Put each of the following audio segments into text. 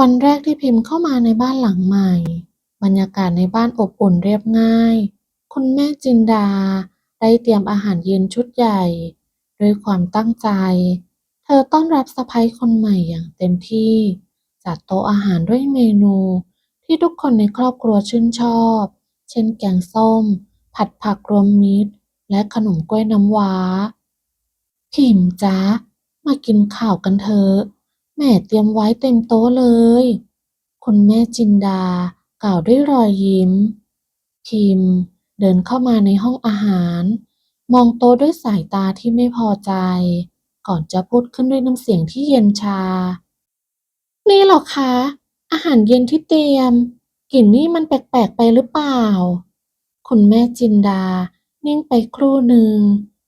วันแรกที่พิมพ์เข้ามาในบ้านหลังใหม่ บรรยากาศในบ้านอบอุ่นเรียบง่าย คุณแม่จินดา ได้เตรียมอาหารเย็นชุดใหญ่ ด้วยความตั้งใจ เธอต้อนรับสะใภ้คนใหม่อย่างเต็มที่ จัดโต๊ะอาหารด้วยเมนู ที่ทุกคนในครอบครัวชื่นชอบ เช่นแกงส้ม ผัดผักรวมมิตร และขนมกล้วยน้ำว้า พิมพ์จ๊ะมากินข้าวกันเถอะ แม่เตรียมไว้เต็มโต๊ะเลย คุณแม่จินดากล่าวด้วยรอยยิ้มพิมเดินเข้ามาในห้องอาหาร มองโต๊ะด้วยสายตาที่ไม่พอใจ ก่อนจะพูดขึ้นด้วยน้ำเสียงที่เย็นชา นี่หรอคะ อาหารเย็นที่เตรียม กลิ่นนี่มันแปลกๆไปหรือเปล่า คุณแม่จินดา นิ่งไปครู่หนึ่ง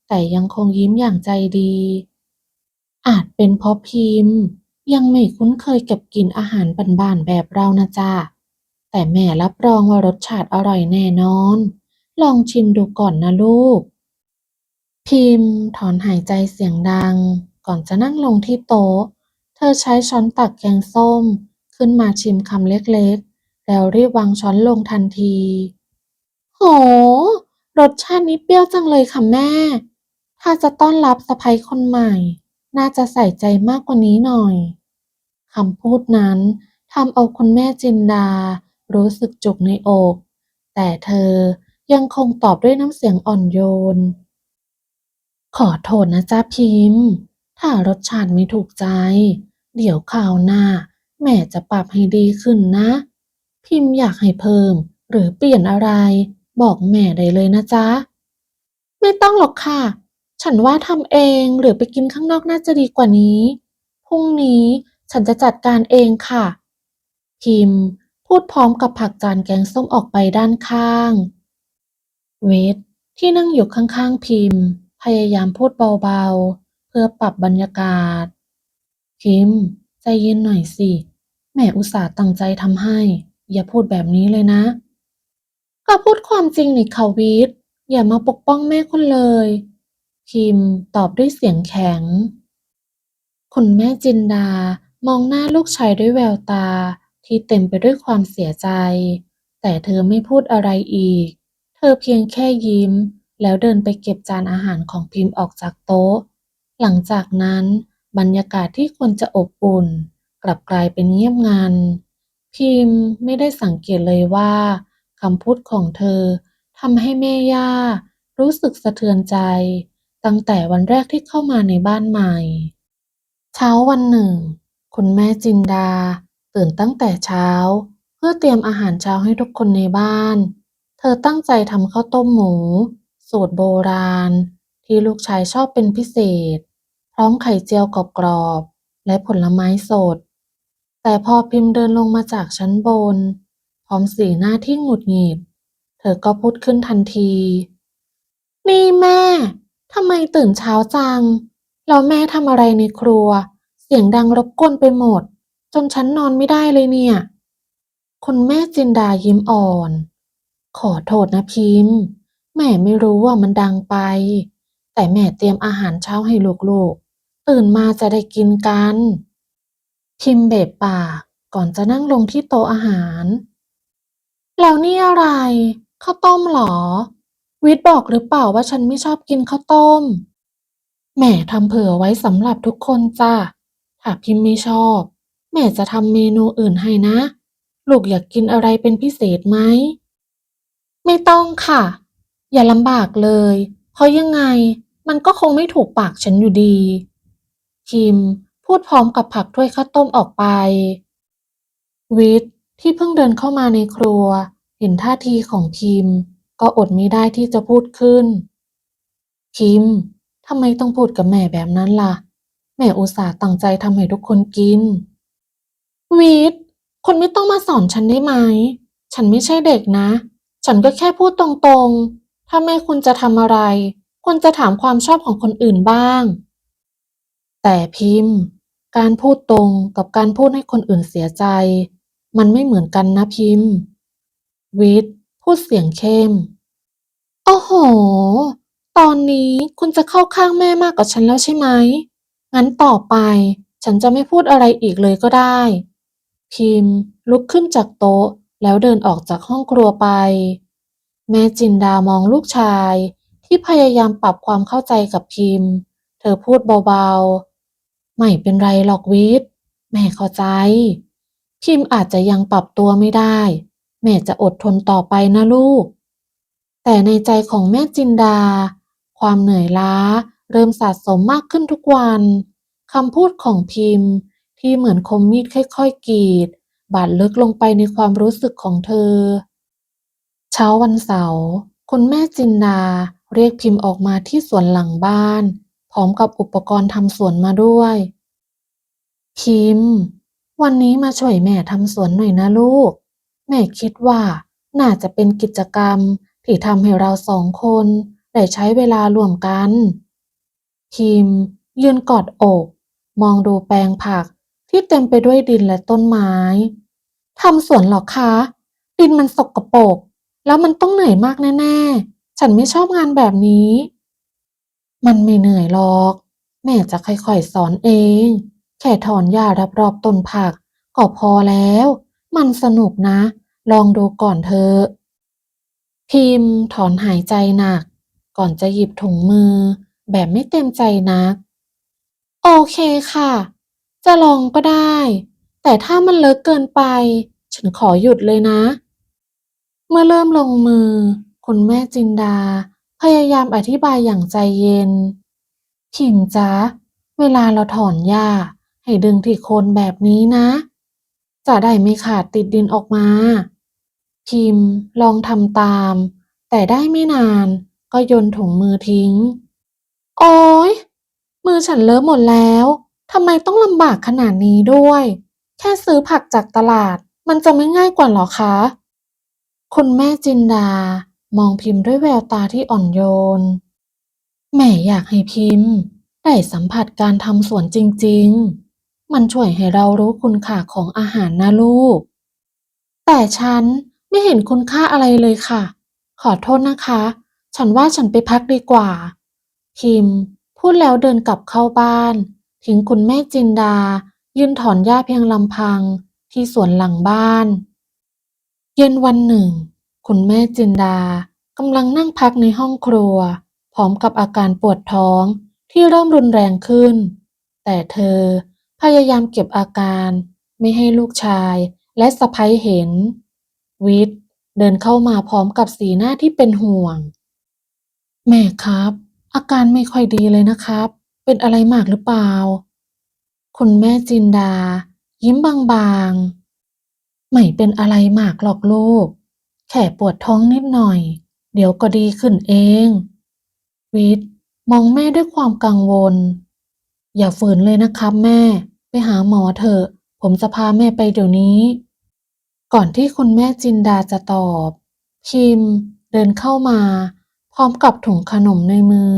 แต่ยังคงยิ้มอย่างใจดี อาจเป็นเพราะพิมพ์ ยังไม่คุ้นเคยกับกลิ่นอาหารบ้านๆแบบเรานะจ๊ะแต่แม่รับรองว่ารสชาติอร่อยแน่นอน ลองชิมดูก่อนนะลูก พิมพ์ถอนหายใจเสียงดัง ก่อนจะนั่งลงที่โต๊ะ เธอใช้ช้อนตักแกงส้ม ขึ้นมาชิมคำเล็กๆ แล้วรีบวางช้อนลงทันที โห รสชาตินี้เปรี้ยวจังเลยค่ะแม่ ถ้าจะต้อนรับสะใภ้คนใหม่ น่าจะใส่ใจมากกว่านี้หน่อย คำพูดนั้นทำเอาคุณแม่จินดา รู้สึกจุกในอก แต่เธอยังคงตอบด้วยน้ำเสียงอ่อนโยน ขอโทษนะจ๊ะพิมพ์ ถ้ารสชาติไม่ถูกใจ เดี๋ยวคราวหน้า แม่จะปรับให้ดีขึ้นนะ พิมพ์อยากให้เพิ่ม หรือเปลี่ยนอะไร บอกแม่ได้เลยนะจ๊ะ ไม่ต้องหรอกค่ะ ฉันว่าทำเองหรือไปกินข้างนอกน่าจะดีกว่านี้ พรุ่งนี้ ฉันจะจัดการเองค่ะ พิมพ์ พูดพร้อมกับผลักจานแกงส้มออกไปด้านข้าง เวทที่นั่งอยู่ข้างๆพิมพ์ พยายามพูดเบาๆ เพื่อปรับบรรยากาศ พิมพ์ ใจเย็นหน่อยสิ แม่อุตส่าห์ตั้งใจทำให้ อย่าพูดแบบนี้เลยนะ ก็พูดความจริงนี่ค่ะวิทอย่ามาปกป้องแม่คุณเลย พิมพ์ตอบด้วยเสียงแข็ง คุณแม่จินดา มองหน้าลูกชายด้วยแววตาที่เต็มไปด้วยความเสียใจ แต่เธอไม่พูดอะไรอีก เธอเพียงแค่ยิ้ม แล้วเดินไปเก็บจานอาหารของพิมพ์ออกจากโต๊ะ หลังจากนั้นบรรยากาศที่ควรจะอบอุ่น กลับกลายเป็นเงียบงัน พิมพ์ไม่ได้สังเกตเลยว่าคำพูดของเธอทำให้แม่ย่ารู้สึกสะเทือนใจ ตั้งแต่วันแรกที่เข้ามาในบ้านใหม่ เช้าวันหนึ่ง คุณแม่จินดา ตื่นตั้งแต่เช้า เพื่อเตรียมอาหารเช้าให้ทุกคนในบ้าน เธอตั้งใจทำข้าวต้มหมู สูตรโบราณ ที่ลูกชายชอบเป็นพิเศษ พร้อมไข่เจียวกรอบๆและผลไม้สด แต่พอพิมพ์เดินลงมาจากชั้นบน พร้อมสีหน้าที่หงุดหงิด เธอก็พูดขึ้นทันที นี่แม่ทำไมตื่นเช้าจัง แล้วแม่ทำอะไรในครัว เสียงดังรบกวนไปหมด จนฉันนอนไม่ได้เลยเนี่ย คุณแม่จินดายิ้มอ่อน ขอโทษนะพิมพ์แม่ไม่รู้ว่ามันดังไป แต่แม่เตรียมอาหารเช้าให้ลูกๆ ตื่นมาจะได้กินกัน พิมพ์เบะปากก่อนจะนั่งลงที่โต๊ะอาหาร แล้วนี่อะไรข้าวต้มเหรอ วิทย์บอกหรือเปล่าว่าฉันไม่ชอบกินข้าวต้ม แม่ทำเผื่อไว้สำหรับทุกคนจ้ะ ถ้าพิมพ์ไม่ชอบ แม่จะทำเมนูอื่นให้นะ ลูกอยากกินอะไรเป็นพิเศษไหม ไม่ต้องค่ะ อย่าลำบากเลย เพราะยังไงมันก็คงไม่ถูกปากฉันอยู่ดีพิมพูดพร้อมกับผักถ้วยข้าวต้มออกไป วิทย์ที่เพิ่งเดินเข้ามาในครัว เห็นท่าทีของพิมพ์ก็อดไม่ได้ที่จะพูดขึ้นพิมพ์ทำไมต้องพูดกับแม่แบบนั้นล่ะ แม่อุตส่าห์ตั้งใจทำให้ทุกคนกิน วิทย์คุณไม่ต้องมาสอนฉันได้ไหม ฉันไม่ใช่เด็กนะ ฉันก็แค่พูดตรงๆ ถ้าแม่คุณจะทำอะไร คุณจะถามความชอบของคนอื่นบ้าง แต่พิมพ์ การพูดตรงกับการพูดให้คนอื่นเสียใจ มันไม่เหมือนกันนะพิมพ์ วิทย์พูดเสียงเข้ม โอ้โห ตอนนี้คุณจะเข้าข้างแม่มากกว่าฉันแล้วใช่ไหม งั้นต่อไป ฉันจะไม่พูดอะไรอีกเลยก็ได้ พิมพ์ ลุกขึ้นจากโต๊ะ แล้วเดินออกจากห้องครัวไป แม่จินดามองลูกชาย ที่พยายามปรับความเข้าใจกับพิมพ์ เธอพูดเบาๆ ไม่เป็นไรหรอกวิทย์แม่เข้าใจ พิมพ์อาจจะยังปรับตัวไม่ได้ แม่จะอดทนต่อไปนะลูก แต่ในใจของแม่จินดา ความเหนื่อยล้า เริ่มสะสมมากขึ้นทุกวันคำพูดของพิมพ์ ที่เหมือนคมมีดค่อยๆกรีด บาดลึกลงไปในความรู้สึกของเธอ เช้าวันเสาร์คุณแม่จินดาเรียกพิมพ์ออกมาที่สวนหลังบ้าน พร้อมกับอุปกรณ์ทำสวนมาด้วย พิมพ์ วันนี้มาช่วยแม่ทำสวนหน่อยนะลูก แม่คิดว่าน่าจะเป็นกิจกรรมที่ทำให้เราสองคนได้ใช้เวลาร่วมกัน พิมยืนกอดอก มองดูแปลงผักที่เต็มไปด้วยดินและต้นไม้ทำสวนหรอคะ ดินมันสกปรกแล้วมันต้องเหนื่อยมากแน่ ๆ ฉันไม่ชอบงานแบบนี้ มันไม่เหนื่อยหรอก แม่จะค่อยๆสอนเอง แค่ถอนหญ้ารอบๆต้นผักก็พอแล้ว มันสนุกนะ ลองดูก่อนเถอพิมพ์ถอนหายใจหนัก ก่อนจะหยิบถุงมือ แบบไม่เต็มใจนัก โอเคค่ะ จะลองก็ได้ แต่ถ้ามันเลอะเกินไป ฉันขอหยุดเลยนะ เมื่อเริ่มลงมือ คุณแม่จินดา พยายามอธิบายอย่างใจเย็นพิมจ๊ะเวลาเราถอนหญ้า ให้ดึงที่โคนแบบนี้นะ จะได้ไม่ขาดติดดินออกมา พิมพ์ลองทำตาม แต่ได้ไม่นานก็โยนถุงมือทิ้ง โอ๊ยมือฉันเลอะหมดแล้วทำไมต้องลำบากขนาดนี้ด้วย แค่ซื้อผักจากตลาด มันจะไม่ง่ายกว่าหรอคะ คุณแม่จินดา มองพิมพ์ด้วยแววตาที่อ่อนโยน แม่อยากให้พิมพ์ ได้สัมผัสการทำสวนจริง ๆ มันช่วยให้เรารู้คุณค่าของอาหารนะลูก แต่ฉันไม่เห็นคุณค่าอะไรเลยค่ะ ขอโทษนะคะ ฉันว่าฉันไปพักดีกว่า พิม พูดแล้วเดินกลับเข้าบ้าน ทิ้งคุณแม่จินดา ยืนถอนหญ้าเพียงลำพังที่สวนหลังบ้าน เย็นวันหนึ่ง คุณแม่จินดากำลังนั่งพักในห้องครัว พร้อมกับอาการปวดท้องที่เริ่มรุนแรงขึ้น แต่เธอพยายามเก็บอาการ ไม่ให้ลูกชายและสะใภ้เห็น วิทย์เดินเข้ามาพร้อมกับสีหน้าที่เป็นห่วง แม่ครับ อาการไม่ค่อยดีเลยนะครับ เป็นอะไรมากหรือเปล่า คุณแม่จินดา ยิ้มบางๆ ไม่เป็นอะไรมากหรอกลูก แค่ปวดท้องนิดหน่อย เดี๋ยวก็ดีขึ้นเอง วิทย์มองแม่ด้วยความกังวล อย่าฝืนเลยนะครับแม่ ไปหาหมอเถอะ ผมจะพาแม่ไปเดี๋ยวนี้ ก่อนที่คุณแม่จินดาจะตอบ พิมเดินเข้ามา ร้อมกับถุงขนมในมือ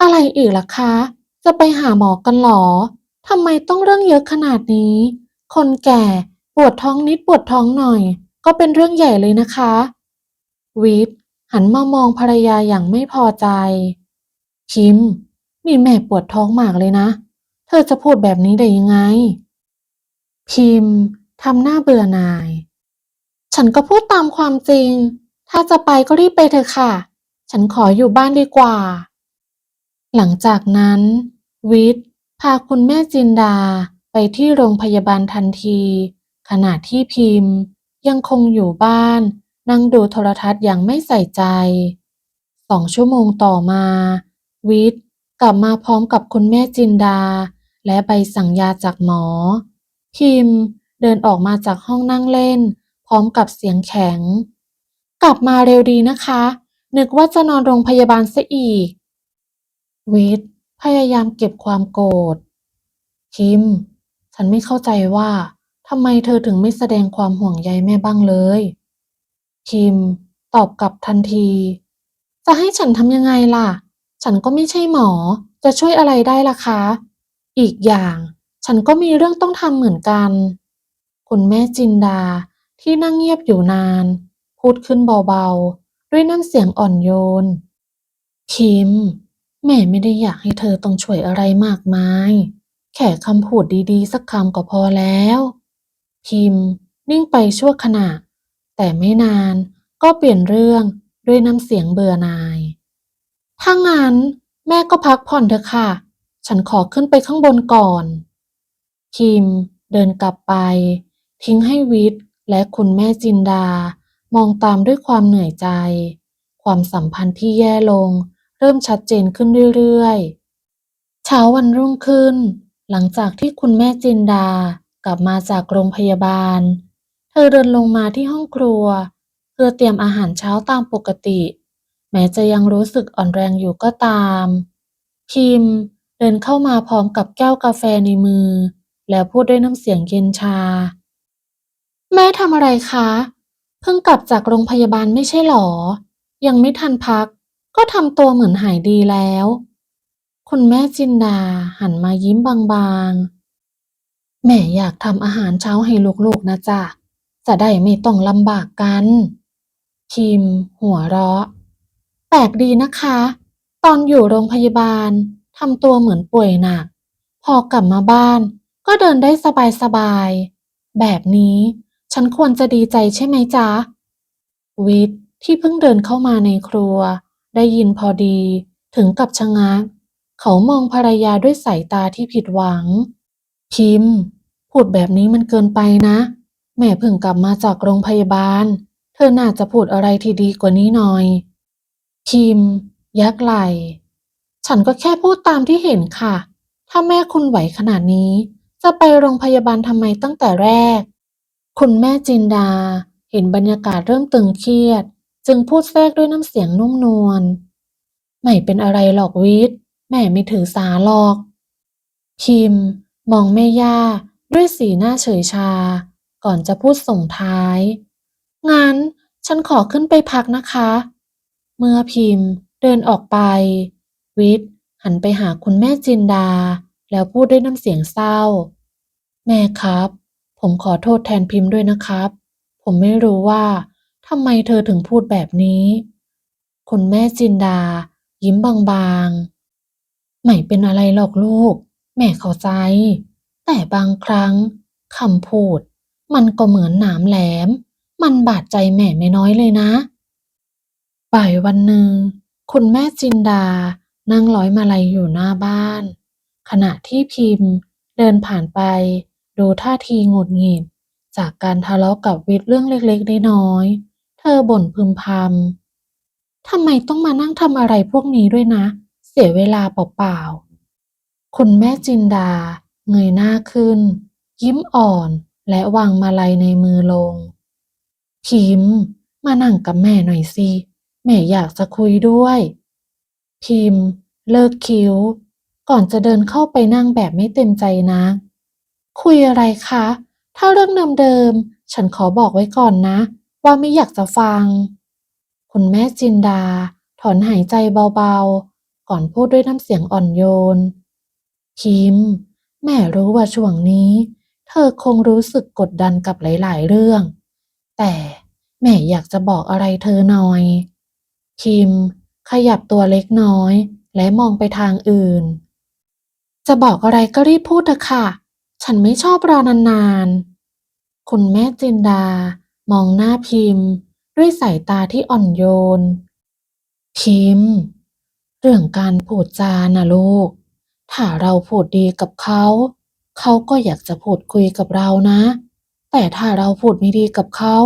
อะไรอีกล่ะคะ จะไปหาหมอกันหรอทำไมต้องเรื่องเยอะขนาดนี้ คนแก่ปวดท้องนิดปวดท้องหน่อย ก็เป็นเรื่องใหญ่เลยนะคะ วิทหันมามองภรรยาอย่างไม่พอใจพิม นี่แม่ปวดท้องมากเลยนะ เธอจะพูดแบบนี้ได้ยังไง พิมพ์ทำหน้าเบื่อหน่าย ฉันก็พูดตามความจริง ถ้าจะไปก็รีบไปเถอะค่ะ ฉันขออยู่บ้านดีกว่า หลังจากนั้น วิทย์พาคุณแม่จินดาไปที่โรงพยาบาลทันที ขณะที่พิมพ์ยังคงอยู่บ้าน นั่งดูโทรทัศน์อย่างไม่ใส่ใจ สองชั่วโมงต่อมา วิทย์กลับมาพร้อมกับคุณแม่จินดา และใบสั่งยาจากหมอ พิมพ์เดินออกมาจากห้องนั่งเล่น พร้อมกับเสียงแข็ง กลับมาเร็วดีนะคะ นึกว่าจะนอนโรงพยาบาลซะอีก วิทพยายามเก็บความโกรธพิม ฉันไม่เข้าใจว่าทำไมเธอถึงไม่แสดงความห่วงใยแม่บ้างเลยพิม ตอบกลับทันที จะให้ฉันทำยังไงล่ะ ฉันก็ไม่ใช่หมอ จะช่วยอะไรได้ล่ะคะ อีกอย่าง ฉันก็มีเรื่องต้องทำเหมือนกัน คุณแม่จินดาที่นั่งเงียบอยู่นาน พูดขึ้นเบาๆ ด้วยน้ำเสียงอ่อนโยนพิม แม่ไม่ได้อยากให้เธอต้องช่วยอะไรมากมาย แค่คำพูดดีๆ สักคำก็พอแล้ว พิมนิ่งไปชั่วขณะ แต่ไม่นานก็เปลี่ยนเรื่องด้วยน้ำเสียงเบื่อนาย ถ้างั้นแม่ก็พักผ่อนเถอะค่ะ ฉันขอขึ้นไปข้างบนก่อนพิมเดินกลับไป ทิ้งให้วิทย์และคุณแม่จินดา มองตามด้วยความเหนื่อยใจ ความสัมพันธ์ที่แย่ลง เริ่มชัดเจนขึ้นเรื่อยๆ เช้าวันรุ่งขึ้น หลังจากที่คุณแม่จินดากลับมาจากโรงพยาบาล เธอเดินลงมาที่ห้องครัว เพื่อเตรียมอาหารเช้าตามปกติ แม้จะยังรู้สึกอ่อนแรงอยู่ก็ตามพิมพ์เดินเข้ามาพร้อมกับแก้วกาแฟในมือ แล้วพูดด้วยน้ำเสียงเย็นชา แม่ทำอะไรคะ พิ่งกลับจากโรงพยาบาลไม่ใช่หรอ ยังไม่ทันพัก ก็ทำตัวเหมือนหายดีแล้ว คุณแม่จินดาหันมายิ้มบางๆ แม่อยากทำอาหารเช้าให้ลูกๆนะจ๊ะ จะได้ไม่ต้องลำบากกันพิม หัวเราะ แปลกดีนะคะ ตอนอยู่โรงพยาบาลทำตัวเหมือนป่วยหนัก พอกลับมาบ้าน ก็เดินได้สบายๆ แบบนี้ ฉันควรจะดีใจใช่ไหมจ๊ะ วิทย์ที่เพิ่งเดินเข้ามาในครัว ได้ยินพอดี ถึงกับชะงัก เขามองภรรยาด้วยสายตาที่ผิดหวังพิม พูดแบบนี้มันเกินไปนะ แม่เพิ่งกลับมาจากโรงพยาบาล เธอน่าจะพูดอะไรที่ดีกว่านี้หน่อยพิม ยักไหล ฉันก็แค่พูดตามที่เห็นค่ะ ถ้าแม่คุณไหวขนาดนี้ จะไปโรงพยาบาลทำไมตั้งแต่แรก คุณแม่จินดา เห็นบรรยากาศเริ่มตึงเครียด จึงพูดแทรกด้วยน้ำเสียงนุ่มนวลไม่เป็นอะไรหรอกวิทย์แม่ไม่ถือสาหรอกพิม มองแม่ย่า ด้วยสีหน้าเฉยชา ก่อนจะพูดส่งท้าย งั้น ฉันขอขึ้นไปพักนะคะ เมื่อพิมพ์ เดินออกไป วิทย์หันไปหาคุณแม่จินดา แล้วพูดด้วยน้ำเสียงเศร้า แม่ครับ ผมขอโทษแทนพิมพ์ด้วยนะครับ ผมไม่รู้ว่าทำไมเธอถึงพูดแบบนี้ คุณแม่จินดา ยิ้มบางๆ ไม่เป็นอะไรหรอกลูก แม่เข้าใจ แต่บางครั้งคำพูด มันก็เหมือนหนามแหลม มันบาดใจแม่ไม่น้อยเลยนะบ่ายวันหนึ่ง คุณแม่จินดา นั่งร้อยมาลัยอยู่หน้าบ้าน ขณะที่พิมพ์เดินผ่านไป ดูท่าทีหงุดหงิด จากการทะเลาะกับวิทย์เรื่องเล็กๆน้อยๆเธอบ่นพึมพำทำไมต้องมานั่งทำอะไรพวกนี้ด้วยนะ เสียเวลาเปล่าๆคุณแม่จินดา เงยหน้าขึ้น ยิ้มอ่อนและวางมาลัยในมือลง พิมพ์ มานั่งกับแม่หน่อยสิ แม่อยากจะคุยด้วย พิมพ์ เลิกคิ้ว ก่อนจะเดินเข้าไปนั่งแบบไม่เต็มใจนะ คุยอะไรคะ ถ้าเรื่องเดิมๆ ฉันขอบอกไว้ก่อนนะ ว่าไม่อยากจะฟัง คุณแม่จินดา ถอนหายใจเบาๆ ก่อนพูดด้วยน้ำเสียงอ่อนโยนพิม แม่รู้ว่าช่วงนี้ เธอคงรู้สึกกดดันกับหลายๆ เรื่อง แต่แม่อยากจะบอกอะไรเธอหน่อยพิม ขยับตัวเล็กน้อย และมองไปทางอื่น จะบอกอะไรก็รีบพูดเถอะค่ะ ฉันไม่ชอบรอนานๆ คุณแม่จินดามองหน้าพิมพ์ ด้วยสายตาที่อ่อนโยน พิมพ์ เรื่องการพูดจานะลูก ถ้าเราพูดดีกับเขา เขาก็อยากจะพูดคุยกับเรานะ แต่ถ้าเราพูดไม่ดีกับเขา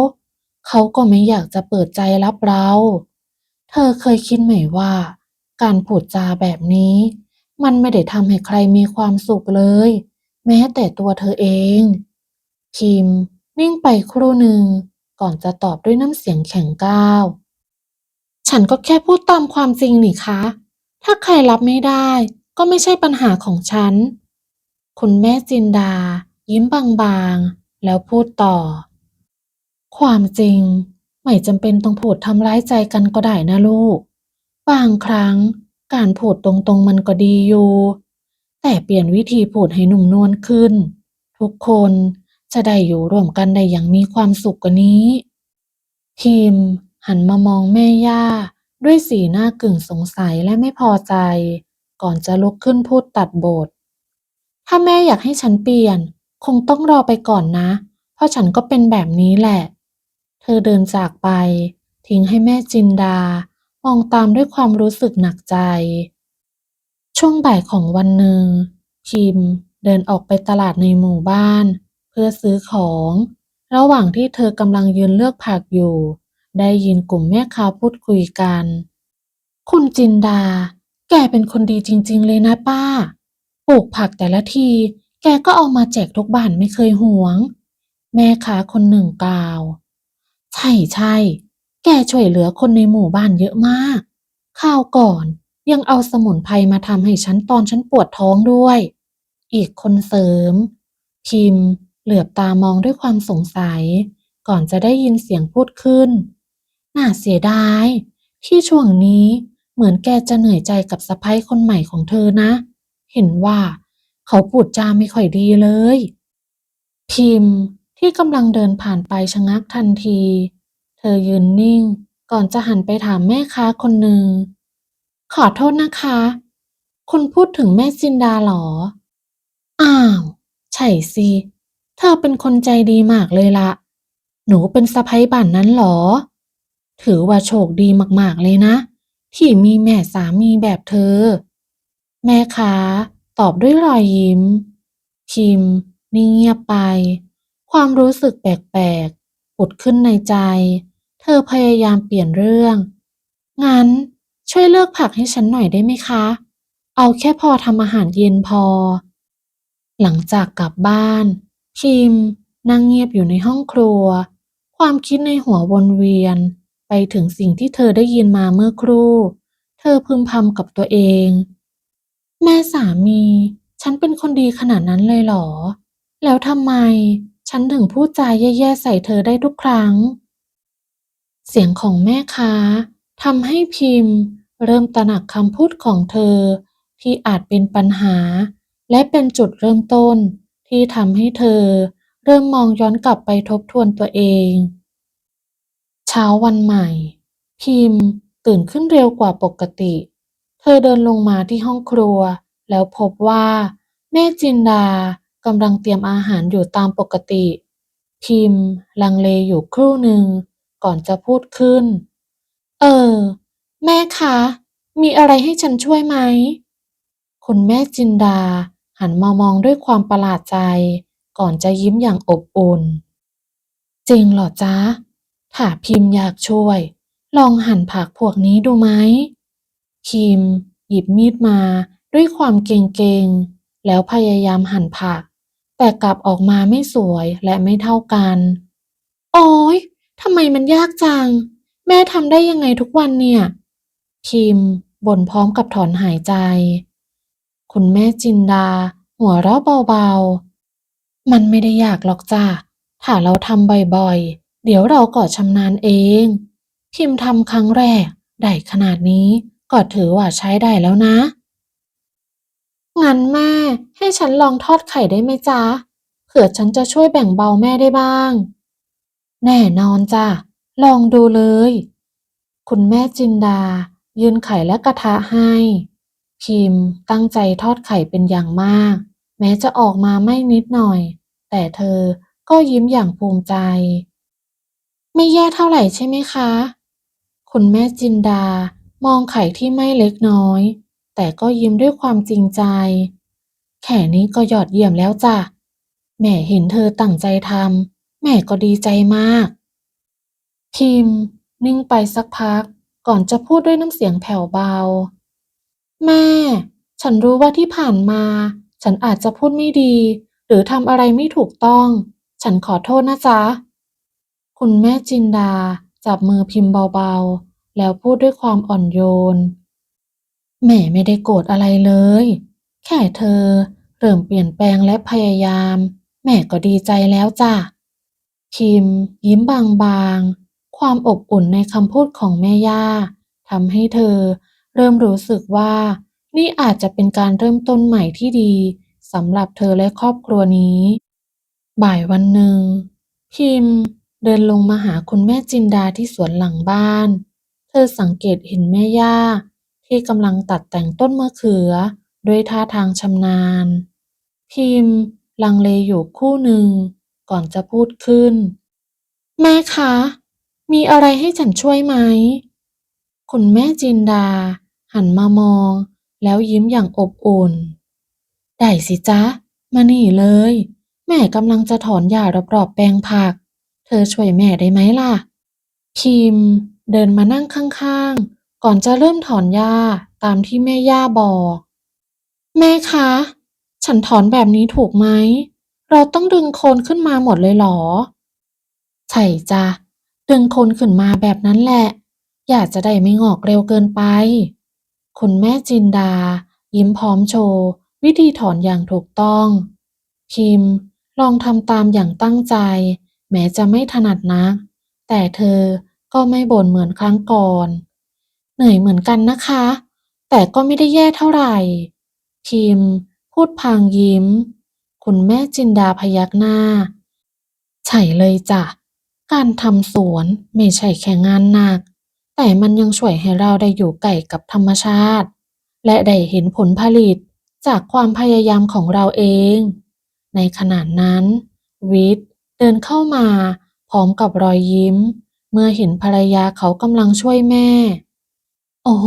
เขาก็ไม่อยากจะเปิดใจรับเรา เธอเคยคิดไหมว่า การพูดจาแบบนี้ มันไม่ได้ทำให้ใครมีความสุขเลย แม้แต่ตัวเธอเองพิมนิ่งไปครู่หนึ่งก่อนจะตอบด้วยน้ำเสียงแข็งก้าว ฉันก็แค่พูดตามความจริงนี่คะ ถ้าใครรับไม่ได้ก็ไม่ใช่ปัญหาของฉัน คุณแม่จินดา ยิ้มบางๆ แล้วพูดต่อ ความจริง ไม่จำเป็นต้องพูดทำร้ายใจกันก็ได้นะลูก บางครั้งการพูดตรงๆมันก็ดีอยู่ แต่เปลี่ยนวิธีพูดให้นุ่มนวลขึ้น ทุกคนจะได้อยู่ร่วมกันได้อย่างมีความสุขกว่านี้ พิมพ์ หันมามองแม่ย่า ด้วยสีหน้ากึ่งสงสัยและไม่พอใจ ก่อนจะลุกขึ้นพูดตัดบท ถ้าแม่อยากให้ฉันเปลี่ยน คงต้องรอไปก่อนนะ เพราะฉันก็เป็นแบบนี้แหละ เธอเดินจากไป ทิ้งให้แม่จินดามองตามด้วยความรู้สึกหนักใจ ช่วงบ่ายของวันหนึ่งพิมเดินออกไปตลาดในหมู่บ้าน เพื่อซื้อของ ระหว่างที่เธอกำลังยืนเลือกผักอยู่ ได้ยินกลุ่มแม่ค้าพูดคุยกัน คุณจินดา แกเป็นคนดีจริง ๆ เลยนะป้า ปลูกผักแต่ละที แกก็เอามาแจกทุกบ้านไม่เคยหวง แม่ค้าคนหนึ่งกล่าว ใช่ใช่ แกช่วยเหลือคนในหมู่บ้านเยอะมาก ข้าวก่อน ยังเอาสมุนไพรมาทำให้ฉันตอนฉันปวดท้องด้วย อีกคนเสริม พิมพ์ เหลือบตามองด้วยความสงสัย ก่อนจะได้ยินเสียงพูดขึ้น น่าเสียดายที่ช่วงนี้เหมือนแกจะเหนื่อยใจกับสะพ้ยคนใหม่ของเธอนะ เห็นว่าเขาพูดจาไม่ค่อยดีเลย พิมพ์ที่กำลังเดินผ่านไปชะงักทันที เธอยืนนิ่ง ก่อนจะหันไปถามแม่ค้าคนหนึ่ง ขอโทษนะคะ คุณพูดถึงแม่จินดาเหรอ อ้าว ใช่สิ เธอเป็นคนใจดีมากเลยละ หนูเป็นสะใภ้บ้านนั้นเหรอ ถือว่าโชคดีมากๆเลยนะ ที่มีแม่สามีแบบเธอ แม่ค้าตอบด้วยรอยยิ้มพิมนิ่งเงียบไป ความรู้สึกแปลกๆผุดขึ้นในใจ เธอพยายามเปลี่ยนเรื่อง งั้น ช่วยเลือกผักให้ฉันหน่อยได้ไหมคะ เอาแค่พอทำอาหารเย็นพอ หลังจากกลับบ้านพิมนั่งเงียบอยู่ในห้องครัว ความคิดในหัววนเวียน ไปถึงสิ่งที่เธอได้ยินมาเมื่อครู่ เธอพึมพำกับตัวเอง แม่สามี ฉันเป็นคนดีขนาดนั้นเลยเหรอ แล้วทำไม ฉันถึงพูดจาแย่ๆใส่เธอได้ทุกครั้ง เสียงของแม่ค้าทำให้พิมพ์ เริ่มตระหนักคำพูดของเธอ ที่อาจเป็นปัญหา และเป็นจุดเริ่มต้น ที่ทำให้เธอ เริ่มมองย้อนกลับไปทบทวนตัวเอง เช้าวันใหม่ พิมพ์ ตื่นขึ้นเร็วกว่าปกติ เธอเดินลงมาที่ห้องครัว แล้วพบว่า แม่จินดากำลังเตรียมอาหารอยู่ตามปกติ พิมพ์ ลังเลอยู่ครู่หนึ่ง ก่อนจะพูดขึ้น เออ แม่คะ มีอะไรให้ฉันช่วยไหม คุณแม่จินดา หันมามองด้วยความประหลาดใจ ก่อนจะยิ้มอย่างอบอุ่น จริงเหรอจ๊ะ ถ้าพิมพ์อยากช่วย ลองหั่นผักพวกนี้ดูไหม พิมพ์หยิบมีดมาด้วยความเกรงๆ แล้วพยายามหั่นผัก แต่กลับออกมาไม่สวยและไม่เท่ากัน โอ๊ยทำไมมันยากจัง แม่ทำได้ยังไงทุกวันเนี่ย พิมบ่นพร้อมกับถอนหายใจ คุณแม่จินดา หัวเราะเบาๆ มันไม่ได้ยากหรอกจ้ะ ถ้าเราทำบ่อยๆ เดี๋ยวเราก็ชำนาญเองพิมทำครั้งแรก ได้ขนาดนี้ก็ถือว่าใช้ได้แล้วนะ งั้นแม่ ให้ฉันลองทอดไข่ได้ไหมจ๊ะ เผื่อฉันจะช่วยแบ่งเบาแม่ได้บ้าง แน่นอนจ้ะ ลองดูเลย คุณแม่จินดา ยืนไข่และกระทะให้พิมตั้งใจทอดไข่เป็นอย่างมาก แม้จะออกมาไม่นิดหน่อย แต่เธอก็ยิ้มอย่างภูมิใจ ไม่แย่เท่าไหร่ใช่ไหมคะ คุณแม่จินดามองไข่ที่ไม่เล็กน้อย แต่ก็ยิ้มด้วยความจริงใจ แค่นี้ก็ยอดเยี่ยมแล้วจ้ะแม่เห็นเธอตั้งใจทำแม่ก็ดีใจมากพิมนิ่งไปสักพัก ก่อนจะพูดด้วยน้ำเสียงแผ่วเบา แม่ ฉันรู้ว่าที่ผ่านมา ฉันอาจจะพูดไม่ดี หรือทำอะไรไม่ถูกต้อง ฉันขอโทษนะจ๊ะ คุณแม่จินดาจับมือพิมพ์เบาๆ แล้วพูดด้วยความอ่อนโยน แม่ไม่ได้โกรธอะไรเลย แค่เธอ เริ่มเปลี่ยนแปลงและพยายาม แม่ก็ดีใจแล้วจ้ะพิม ยิ้มบางๆ ความอบอุ่นในคำพูดของแม่ย่าทำให้เธอ เริ่มรู้สึกว่า นี่อาจจะเป็นการเริ่มต้นใหม่ที่ดีสำหรับเธอและครอบครัวนี้ บ่ายวันหนึ่ง พิมพ์ เดินลงมาหาคุณแม่จินดาที่สวนหลังบ้าน เธอสังเกตเห็นแม่ย่า ที่กำลังตัดแต่งต้นมะเขือ ด้วยท่าทางชำนาญ พิมพ์ ลังเลอยู่คู่หนึ่ง ก่อนจะพูดขึ้น แม่คะ มีอะไรให้ฉันช่วยไหม คุณแม่จินดา หันมามอง แล้วยิ้มอย่างอบอุ่น ได้สิจ๊ะ มานี่เลย แม่กำลังจะถอนหญ้ารอบๆแปลงผัก เธอช่วยแม่ได้ไหมล่ะ คิม เดินมานั่งข้างๆ ก่อนจะเริ่มถอนหญ้าตามที่แม่ย่าบอก แม่คะ ฉันถอนแบบนี้ถูกไหม เราต้องดึงโคนขึ้นมาหมดเลยเหรอ ใช่จ้ะ ดึงโคนขึ้นมาแบบนั้นแหละ อยากจะได้ไม่งอกเร็วเกินไป คุณแม่จินดา ยิ้มพร้อมโชว์ วิธีถอนอย่างถูกต้อง คิม ลองทำตามอย่างตั้งใจ แม้จะไม่ถนัดนัก แต่เธอก็ไม่บ่นเหมือนครั้งก่อน เหนื่อยเหมือนกันนะคะ แต่ก็ไม่ได้แย่เท่าไหร่ คิม พูดพางยิ้ม คุณแม่จินดาพยักหน้า ใช่เลยจ้ะ การทำสวนไม่ใช่แค่งานหนัก แต่มันยังช่วยให้เราได้อยู่ใกล้กับธรรมชาติ และได้เห็นผลผลิตจากความพยายามของเราเอง ในขณะนั้น วิทย์เดินเข้ามา พร้อมกับรอยยิ้ม เมื่อเห็นภรรยาเขากำลังช่วยแม่ โอ้โห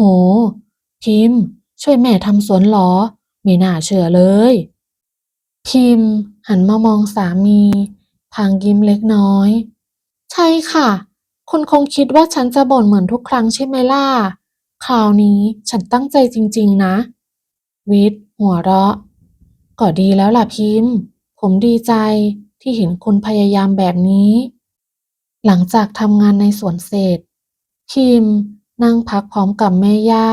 พิมพ์ ช่วยแม่ทำสวนเหรอ ไม่น่าเชื่อเลย พิมพ์ หันมามองสามี พางยิ้มเล็กน้อย ใช่ค่ะ คุณคงคิดว่าฉันจะบ่นเหมือนทุกครั้งใช่ไหมล่ะ คราวนี้ฉันตั้งใจจริงๆนะ วิทย์หัวเราะ ก็ดีแล้วล่ะพิมพ์ ผมดีใจที่เห็นคุณพยายามแบบนี้ หลังจากทำงานในสวนเสร็จ พิมพ์นั่งพักพร้อมกับแม่ย่า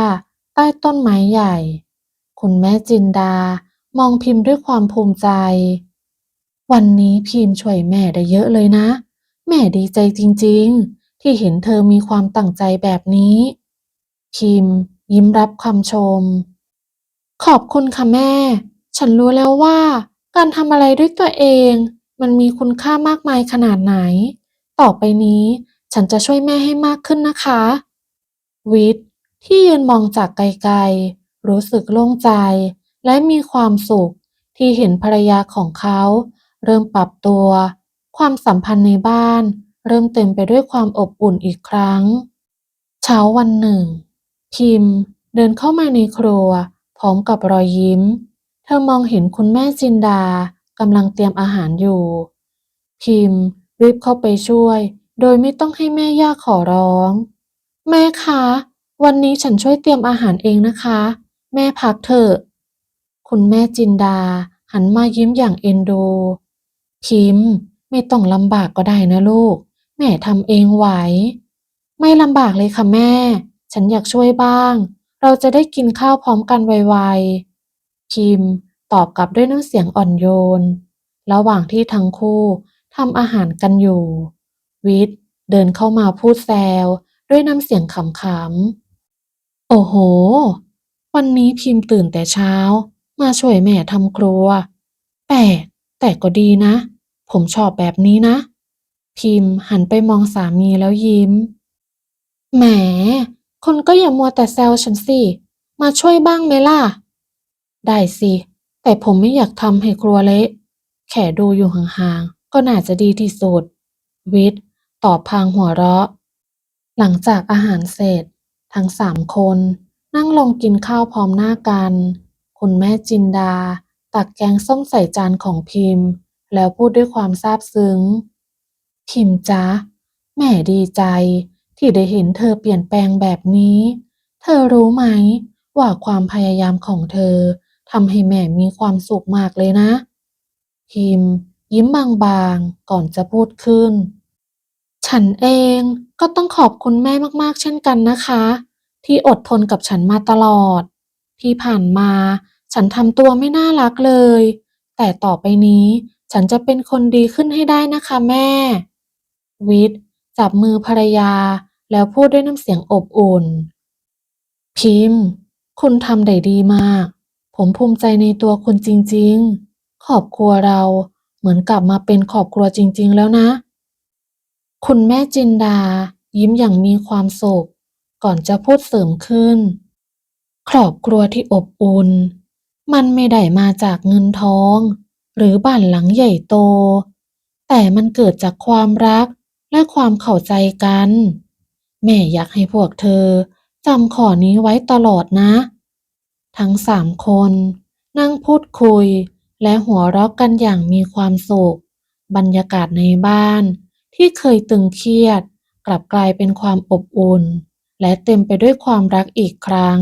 ใต้ต้นไม้ใหญ่ คุณแม่จินดามองพิมพ์ด้วยความภูมิใจ วันนี้พิมพ์ช่วยแม่ได้เยอะเลยนะ แม่ดีใจจริงๆ ที่เห็นเธอมีความตั้งใจแบบนี้พิม ยิ้มรับคำชม ขอบคุณค่ะแม่ ฉันรู้แล้วว่า การทำอะไรด้วยตัวเอง มันมีคุณค่ามากมายขนาดไหน ต่อไปนี้ฉันจะช่วยแม่ให้มากขึ้นนะคะ วิทย์ที่ยืนมองจากไกลๆ รู้สึกโล่งใจ และมีความสุขที่เห็นภรรยาของเขา เริ่มปรับตัว ความสัมพันธ์ในบ้าน เริ่มเต็มไปด้วยความอบอุ่นอีกครั้ง เช้าวันหนึ่ง พิมพ์ เดินเข้ามาในครัว พร้อมกับรอยยิ้ม เธอมองเห็นคุณแม่จินดากำลังเตรียมอาหารอยู่ พิมพ์ รีบเข้าไปช่วย โดยไม่ต้องให้แม่ย่าขอร้อง แม่คะ วันนี้ฉันช่วยเตรียมอาหารเองนะคะ แม่พักเถอะ คุณแม่จินดา หันมายิ้มอย่างเอ็นดู พิมพ์ ไม่ต้องลำบากก็ได้นะลูก แม่ทำเองไหว ไม่ลำบากเลยค่ะแม่ ฉันอยากช่วยบ้าง เราจะได้กินข้าวพร้อมกันไวๆพิมตอบกลับด้วยน้ำเสียงอ่อนโยน ระหว่างที่ทั้งคู่ทำอาหารกันอยู่ วิทย์เดินเข้ามาพูดแซวด้วยน้ำเสียงขำๆ โอ้โห วันนี้พิมพ์ตื่นแต่เช้า มาช่วยแม่ทำครัวแปลกแต่ก็ดีนะ ผมชอบแบบนี้นะ พิมพ์หันไปมองสามีแล้วยิ้ม แหมคุณก็อย่ามัวแต่แซวฉันสิ มาช่วยบ้างไหมล่ะ ได้สิ แต่ผมไม่อยากทำให้ครัวเละแค่ดูอยู่ห่างๆ ก็น่าจะดีที่สุด วิทย์ตอบพางหัวเราะ หลังจากอาหารเสร็จ ทั้งสามคนนั่งลงกินข้าวพร้อมหน้ากัน คุณแม่จินดา ตักแกงส้มใส่จานของพิมพ์ แล้วพูดด้วยความซาบซึ้ง พิมจ๊ะแม่ดีใจ ที่ได้เห็นเธอเปลี่ยนแปลงแบบนี้ เธอรู้ไหม ว่าความพยายามของเธอทำให้แม่มีความสุขมากเลยนะ พิมยิ้มบางๆ ก่อนจะพูดขึ้น ฉันเองก็ต้องขอบคุณแม่มากๆ เช่นกันนะคะ ที่อดทนกับฉันมาตลอด ที่ผ่านมา ฉันทำตัวไม่น่ารักเลย แต่ต่อไปนี้ ฉันจะเป็นคนดีขึ้นให้ได้นะคะแม่ วิทย์จับมือภรรยาแล้วพูดด้วยน้ำเสียงอบอุ่น พิมพ์ คุณทำได้ดีมาก ผมภูมิใจในตัวคุณจริงๆ ครอบครัวเราเหมือนกลับมาเป็นครอบครัวจริง ๆ แล้วนะ คุณแม่จินดา ยิ้มอย่างมีความสุข ก่อนจะพูดเสริมขึ้น ครอบครัวที่อบอุ่น มันไม่ได้มาจากเงินทอง หรือบ้านหลังใหญ่โต แต่มันเกิดจากความรักและความเข้าใจกัน แม่อยากให้พวกเธอจำข้อนี้ไว้ตลอดนะ ทั้งสามคน นั่งพูดคุยและหัวเราะกันอย่างมีความสุข บรรยากาศในบ้าน ที่เคยตึงเครียด กลับกลายเป็นความอบอุ่น และเต็มไปด้วยความรักอีกครั้ง